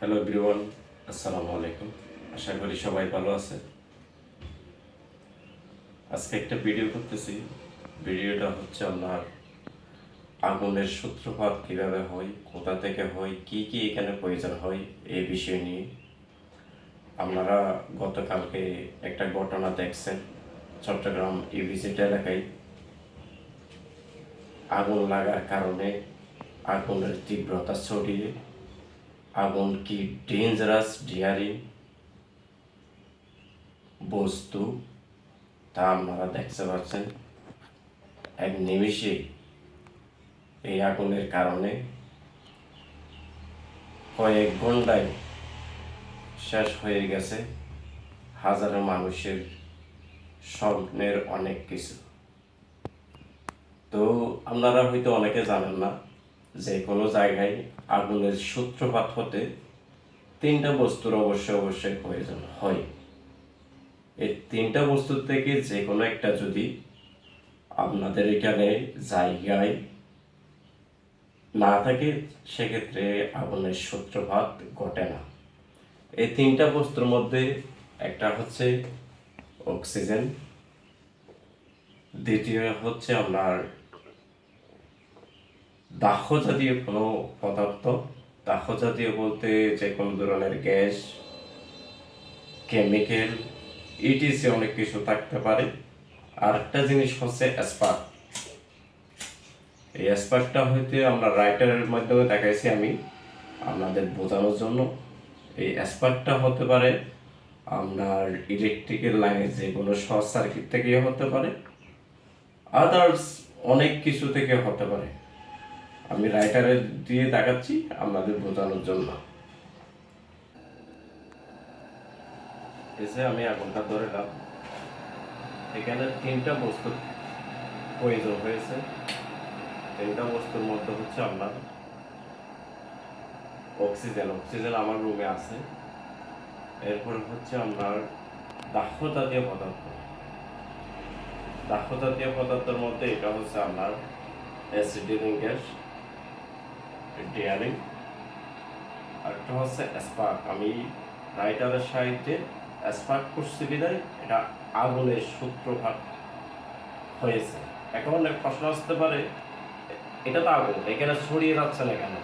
Hello everyone আসসালামু আলাইকুম আশা করি সবাই ভালো আছে। আজকে একটা ভিডিও করতেছি। ভিডিওটা হচ্ছে আপনার আগুনের সূত্রপাত কীভাবে হয়, কোথা থেকে হয়, কি কি এখানে প্রয়োজন হয়, এই বিষয় নিয়ে। আপনারা গতকালকে একটা ঘটনা দেখছেন চট্টগ্রাম ইভিজিট এলাকায়। আগুন লাগার কারণে আগুনের তীব্রতা ছড়িয়ে আগুন কি ডেঞ্জারাস ডিয়ারিং বস্তু, তা আপনারা দেখতে পাচ্ছেন। এক নিমিষে এই আগুনের কারণে কয়েক ঘন্টায় শেষ হয়ে গেছে হাজারো মানুষের স্বপ্নের অনেক কিছু। তো আপনারা হয়তো অনেকে জানেন না যে কোনো জায়গায় আগুনের সূত্রপাত হতে তিনটা বস্তুর অবশ্যই অবশ্যই প্রয়োজন হয়। এই তিনটা বস্তুর থেকে যে কোনো একটা যদি আপনাদের এখানে জায়গায় না থাকে, সেক্ষেত্রে আগুনের সূত্রপাত ঘটে না। এই তিনটা বস্তুর মধ্যে একটা হচ্ছে অক্সিজেন, দ্বিতীয় হচ্ছে আপনার দাহ জাতীয় কোনো পদার্থ দাহ জাতীয় বলতে যে কোনো ধরনের গ্যাস, কেমিক্যাল ইটিসি অনেক কিছু থাকতে পারে। আর একটা জিনিস হচ্ছে স্পার্ক এই স্পার্কটা হইতে আমরা রাইটারের মাধ্যমে দেখাইছি আমি আপনাদের বোঝানোর জন্য। এই স্পার্কটা হতে পারে আপনার ইলেকট্রিকের লাইনে যে কোনো শর্ট সার্কিট থেকে হতে পারে। আদার্স অনেক কিছু থেকে হতে পারে। আমি রাইটারে দিয়ে দেখাচ্ছি আপনাদের বোঝানোর জন্য। এসে আমি আগুনটা ধরেলাম এখানে তিনটা বস্তু প্রয়োজন হয়েছে। তিনটা বস্তুর মধ্যে হচ্ছে আপনার অক্সিজেন অক্সিজেন আমার রুমে আছে। এরপরে হচ্ছে আপনার দাহ জাতীয় পদার্থ। দাহ জাতীয় পদার্থের মধ্যে এটা হচ্ছে আপনার অ্যাসিডিক গ্যাস। ডিয়ারিং। আর একটা হচ্ছে স্পার্ক। আমি রাইটারের সাহিত্যে স্পার্ক করছি বিদায় এটা আগুনের সূত্রপাত হয়েছে। এখন অনেক প্রশ্ন আসতে পারে, এটা তো আগুন, এখানে ছড়িয়ে যাচ্ছে না কেন?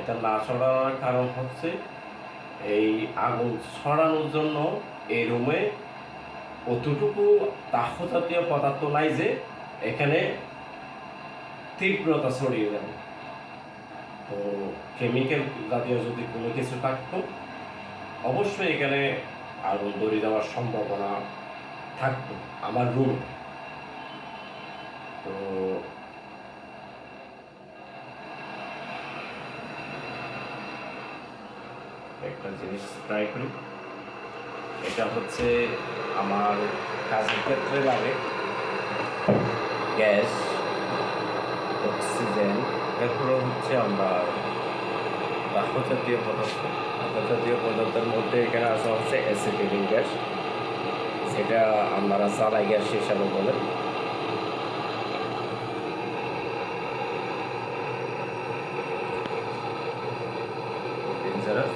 এটা না ছড়ানোর কারণ হচ্ছে এই আগুন ছড়ানোর জন্য এই রুমে অতটুকু দাহ জাতীয় পদার্থ নাই যে এখানে তীব্রতা ছড়িয়ে যাবে। তো কেমিক্যাল জাতীয় যদি কোনো কিছু থাকতো, অবশ্যই এখানে আরও দড়ি যাওয়ার সম্ভাবনা থাকতো আমার রুম তো একটা জিনিস ট্রাই করি। এটা হচ্ছে আমার কাজের ক্ষেত্রে লাগে। গ্যাস, অক্সিজেন এরপরে হচ্ছে আমরা রাক্ষ জাতীয় পদার্থ রাক্ষ জাতীয় পদার্থের মধ্যে এখানে আসা হচ্ছে অ্যাসিডিক গ্যাস সেটা আমরা সারাই গ্যাস হিসাবে বলে ডেঞ্জারাস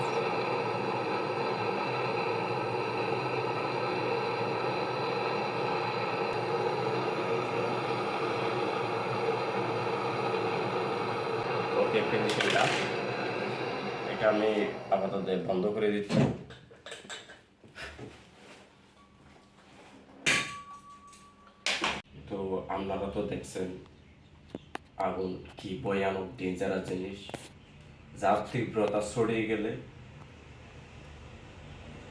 ওকে ফিনিশিং এটা আমি আপাতত বন্ধ করে দিচ্ছি। তো আপনারা তো দেখছেন আগুন কি ভয়ানক ডেঞ্জারাস জিনিস। যার তীব্রতা ছড়িয়ে গেলে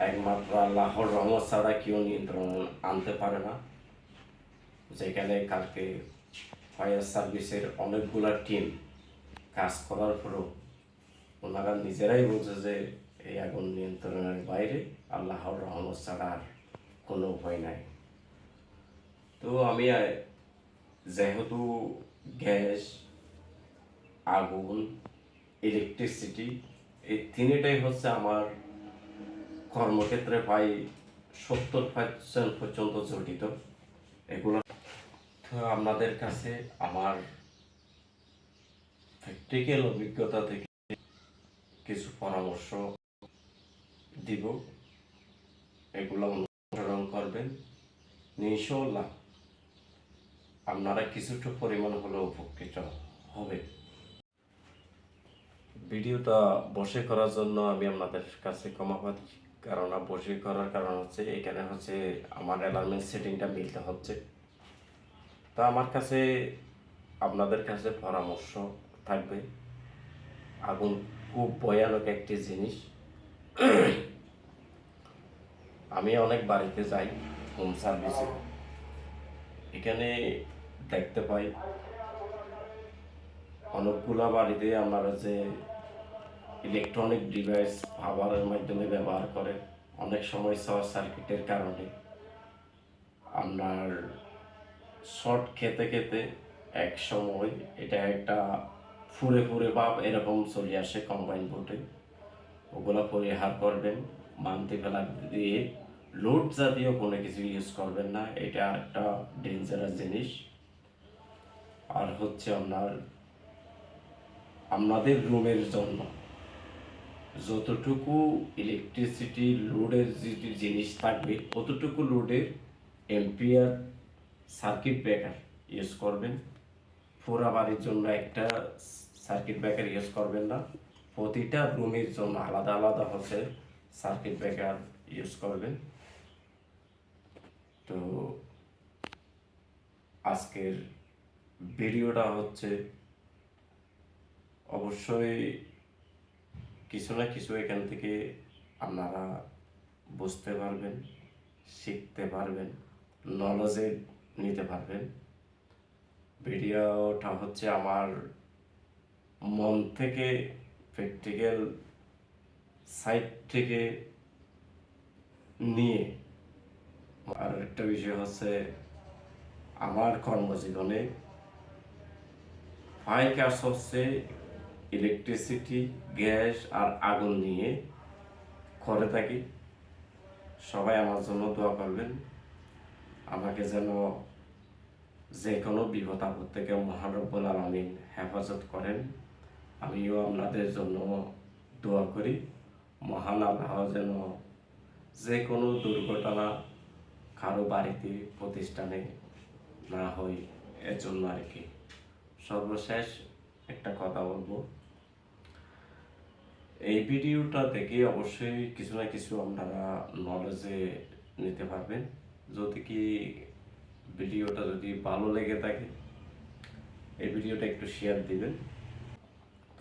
একমাত্র আল্লাহর রহমত ছাড়া কেউ নিয়ন্ত্রণ আনতে পারে না। যেখানে কালকে ফায়ার সার্ভিসের অনেকগুলা টিম কাজ করার পরেও ওনারা নিজেরাই বলছে যে, এই আগুন নিয়ন্ত্রণের বাইরে আল্লাহর রহমত ছাড়া আর কোনো উপায় নাই। তো আমি যেহেতু গ্যাস, আগুন ইলেকট্রিসিটি এই তিনটাই হচ্ছে আমার কর্মক্ষেত্রে প্রায় সত্তর পার্সেন্ট পর্যন্ত জড়িত। এগুলো তো আপনাদের কাছে আমার প্র্যাকটিক্যাল অভিজ্ঞতা থেকে কিছু পরামর্শ দিব। এগুলো অনুসরণ করবেন। ইনশাল্লাহ আপনারা কিছুটা পরিমাণ হলেও উপকৃত হবে। ভিডিওটা বসে করার জন্য আমি আপনাদের কাছে ক্ষমা পাচ্ছি। কারণ বসে করার কারণ হচ্ছে, এখানে হচ্ছে আমার অ্যালার্মেন্ট সেটিংটা মিলতে হচ্ছে। তা আমার কাছে, আপনাদের কাছে পরামর্শ থাকবে। আগুন খুব ভয়ানক একটি জিনিস। আমি অনেক বাড়িতে যাই, হোম সার্ভিসে। এখানে দেখতে পাই, অনেকগুলো বাড়িতে আমরা যে ইলেকট্রনিক ডিভাইস পাওয়ারের মাধ্যমে ব্যবহার করে, অনেক সময় শর্ট সার্কিটের কারণে। আপনার শর্ট খেতে খেতে এক সময় এটা একটা ফুরে ফুরে ভাব এরকম চলে আসে কম্বাইন বোর্ডে ওগুলো পরিহার করবেন মান্তি ফেলা দিয়ে লোড জাতীয় কোনো কিছু ইউজ করবেন না, এটা একটা ডেঞ্জারাস জিনিস। আর হচ্ছে আপনার, আপনাদের রুমের জন্য। যতটুকু ইলেকট্রিসিটি লোডের যে জিনিস থাকবে ততটুকু লোডের এম্পিয়ার সার্কিট ব্রেকার ইউজ করবেন। পুরা বাড়ির জন্য একটা সার্কিট ব্রেকার ইউজ করবেন না। প্রতিটা রুমের জন্য আলাদা আলাদা হচ্ছে সার্কিট ব্রেকার ইউজ করবেন। তো আজকের ভিডিওটা হচ্ছে অবশ্যই কিছু না কিছু এখান থেকে আপনারা বুঝতে পারবেন, শিখতে পারবেন নলেজে নিতে পারবেন। ভিডিওটা হচ্ছে আমার মন থেকে প্র্যাকটিক্যাল সাইড থেকে নিয়ে, আর একটা বিষয় হচ্ছে আমার কর্মজীবনে ফাইল কাজ হচ্ছে ইলেকট্রিসিটি গ্যাস আর আগুন নিয়ে করে থাকি। সবাই আমার জন্য দোয়া করবেন। আমাকে যেন যে কোনো বিপদ আপদ থেকে মহানব্বুল আলমিন হেফাজত করেন। আমিও আপনাদের জন্য দোয়া করি, মহান আল্লাহ যেন যে কোনো দুর্ঘটনা কারও বাড়িতে, প্রতিষ্ঠানে না হয় এর জন্য আর কি। সর্বশেষ একটা কথা বলব। এই ভিডিওটা দেখে অবশ্যই কিছু না কিছু আপনারা নলেজে নিতে পারবেন। যদি কি ভিডিওটা যদি ভালো লেগে থাকে, এই ভিডিওটা একটু শেয়ার দিবেন।